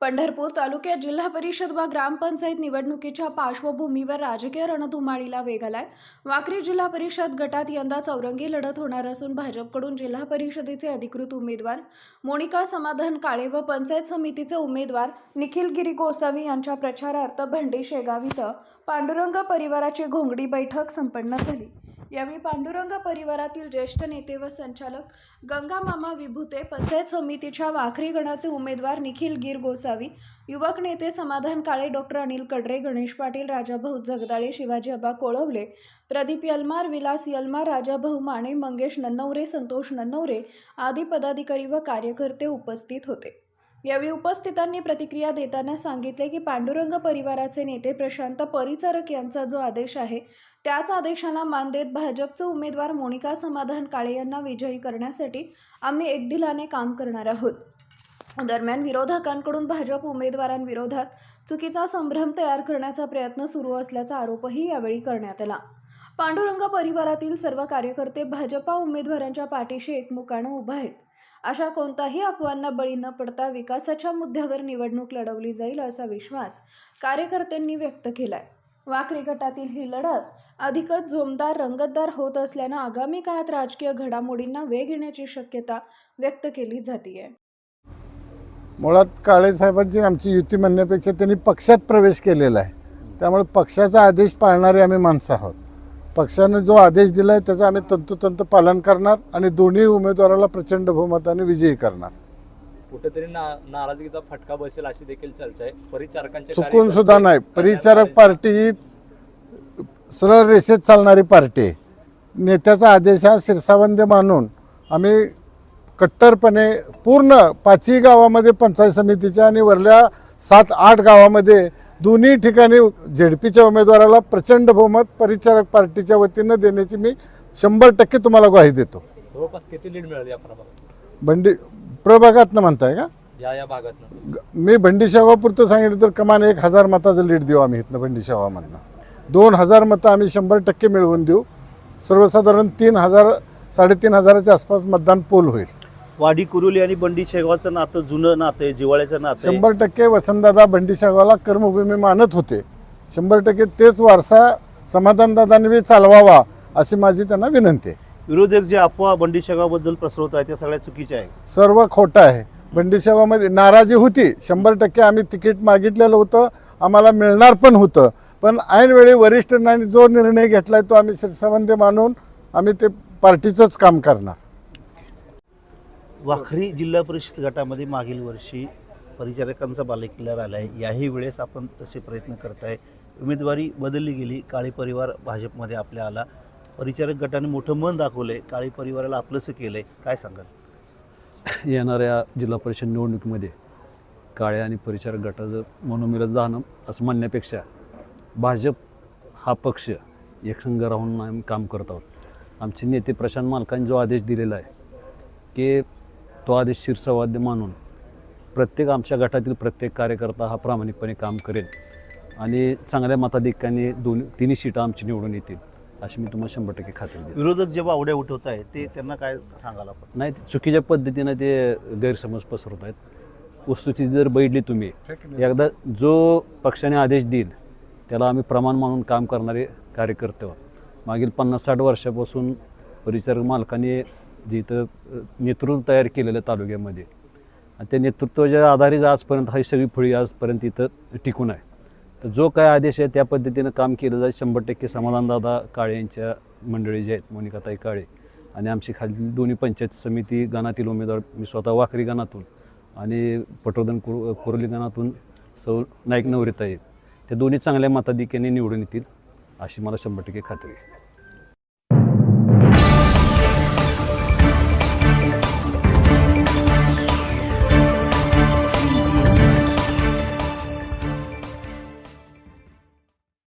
पंढरपूर तालुक्यात जिल्हा परिषद व ग्रामपंचायत निवडणुकीच्या पार्श्वभूमीवर राजकीय रणधुमाळीला वेग आलाय. वाकरी जिल्हा परिषद गटात यंदा चौरंगी लढत होणार असून भाजपकडून जिल्हा परिषदेचे अधिकृत उमेदवार मोनिका समाधान काळे व पंचायत समितीचे उमेदवार निखिल गिरी गोसावी यांच्या प्रचारार्थ भंडी शेगाव इथं पांडुरंग परिवाराची घोंगडी बैठक संपन्न झाली. यावेळी पांडुरंग परिवारातील ज्येष्ठ नेते व संचालक गंगामामा विभूते पंचायत समितीच्या वाखरी गणाचे उमेदवार निखिल गिर गोसावी युवक नेते समाधान काळे डॉक्टर अनिल कडरे गणेश पाटील राजाभाऊ जगदाळे शिवाजी अबा कोळवले प्रदीप यलमार विलास यलमार राजाभाऊ माने मंगेश नन्नवरे संतोष नन्नवरे आदी पदाधिकारी व कार्यकर्ते उपस्थित होते. यावेळी उपस्थितांनी प्रतिक्रिया देताना सांगितले की पांडुरंग परिवाराचे नेते प्रशांत परिचारक यांचा जो आदेश आहे त्याच आदेशाला मान देत भाजपचे उमेदवार मोनिका समाधान काळे यांना विजयी करण्यासाठी आम्ही एकदिलाने काम करणार आहोत. दरम्यान विरोधकांकडून भाजप उमेदवारांविरोधात चुकीचा संभ्रम तयार करण्याचा प्रयत्न सुरू असल्याचा आरोपही यावेळी करण्यात आला. पांडुरंग परिवारातील सर्व कार्यकर्ते भाजपा उमेदवारांच्या पाठीशी एकमुखानं उभा आहेत. अशा कोणताही अफवांना बळी न पडता विकासाच्या मुद्द्यावर निवडणूक लढवली जाईल असा विश्वास कार्यकर्त्यांनी व्यक्त केलाय. वाकरी गटातील ही लढत अधिकच जोमदार रंगतदार होत असल्यानं आगामी काळात राजकीय घडामोडींना वेग येण्याची शक्यता व्यक्त केली जाते मुळात काळे साहेबांची आमची युती म्हणण्यापेक्षा त्यांनी पक्षात प्रवेश केलेला आहे. त्यामुळे पक्षाचा आदेश पाळणारे आम्ही माणसं आहोत. पक्षाने जो आदेश दिला आहे त्याचं आम्ही तंतोतंत पालन करणार आणि दोन्ही उमेदवाराला प्रचंड बहुमताने विजयी करणार. कुठेतरी ना नाराजगीचा फटका बसेल अशी देखील चर्चा आहे. परिचारकांचे चुकून कार्यकर्ते सुद्धा नाही. परिचारक पार्टी ही सरळ रेषेत चालणारी पार्टी आहे. नेत्याचा आदेश हा शिरसावंद मानून आम्ही कट्टरपणे पूर्ण पाचही गावामध्ये पंचायत समितीच्या आणि वरल्या सात आठ गावामध्ये दोन्ही ठिकाणी झेडपीच्या उमेदवाराला प्रचंड बहुमत परिचारक पार्टीच्या वतीनं देण्याची मी शंभर टक्के तुम्हाला ग्वाही देतो. जवळपास किती लीड मिळाली या प्रभागात बंडी प्रभागातनं म्हणताय का? या या भागातनं. ग- मी भंडीशावापुरतं सांगितलं तर कमान एक हजार मताचं लीड देऊ आम्ही इथनं भंडीशावामधनं दोन हजार मतं आम्ही शंभर टक्के मिळवून देऊ. सर्वसाधारण तीन हजार साडेतीन हजाराच्या आसपास मतदान पोल होईल. वाडी कुरुली आणि बंडी शेगावचं नातं जुनं नातं आहे जिवाळ्याचं नातं आहे. शंभर टक्के वसंतदादा भंडीशावाला कर्मभूमी मानत होते. शंभर टक्के तेच वारसा समाधानदादांनी बी चालवावा अशी माझी त्यांना विनंती आहे. विरोधक जे अफवा बंडी शेगावबद्दल पसरवत आहे त्या सगळ्या चुकीच्या आहे सर्व खोटं आहे. बंडीसेवामध्ये नाराजी होती. शंभर टक्के आम्ही तिकीट मागितलेलं होतं. आम्हाला मिळणार पण होतं. पण ऐनवेळी वरिष्ठांनी जो निर्णय घेतला आहे तो आम्ही शिरसावंदे मानून आम्ही ते पार्टीचंच काम करणार. वाखरी जिल्हा परिषद गटामध्ये मागील वर्षी परिचारकांचा बालेकिल्ला राहिला आहे याही वेळेस आपण तसे प्रयत्न करताय. उमेदवारी बदलली गेली. काळी परिवार भाजपमध्ये आपल्या आला. परिचारक गटाने मोठं मन दाखवलंय. काळी परिवाराला आपलंसं केलंय. काय सांगाल? येणाऱ्या जिल्हा परिषद निवडणुकीमध्ये काळे आणि परिचारक गटाचं मनोमिलन जाणं असं म्हणण्यापेक्षा भाजप हा पक्ष एकसंघ राहून आम्ही काम करत आहोत. आमचे नेते प्रशांत मालकांनी जो आदेश दिलेला आहे की तो आदेश शीर्षवाद्य मानून प्रत्येक आमच्या गटातील प्रत्येक कार्यकर्ता हा प्रामाणिकपणे काम करेल. आणि चांगल्या मताधिक्याने दोन्ही तिन्ही सीटं आमची निवडून येतील अशी मी तुम्हाला शंभर टक्के खात्री देतो. विरोधक जेव्हा आवड्या उठवत आहे ते त्यांना काय सांगाल आपण? नाही ते चुकीच्या पद्धतीनं ते गैरसमज पसरवत आहेत. वस्तुस्थिती जर बैठली तुम्ही एकदा जो पक्षाने आदेश देईल त्याला आम्ही प्रमाण मानून काम करणारे कार्यकर्ते आहोत. मागील पन्नास साठ वर्षापासून परिचारक मालकाने जे इथं नेतृत्व तयार केलेलं तालुक्यामध्ये. आणि त्या नेतृत्वाच्या आधारित आजपर्यंत ही सगळी फळी आजपर्यंत इथं टिकून आहे. तर जो काय आदेश आहे त्या पद्धतीनं काम केलं जाईल. शंभर टक्के समाधानदादा काळे यांच्या मंडळी जे आहेत मोनिकाताई काळे आणि आमची खाली दोन्ही पंचायत समिती गणातील उमेदवार मी स्वतः वाकरी गणातून आणि पटवर्धन कुर कुरली गणातून सौ नाईक नवरीताई आहेत. ते दोन्ही चांगल्या मताधिक्याने निवडून येतील अशी मला शंभर टक्के खात्री आहे.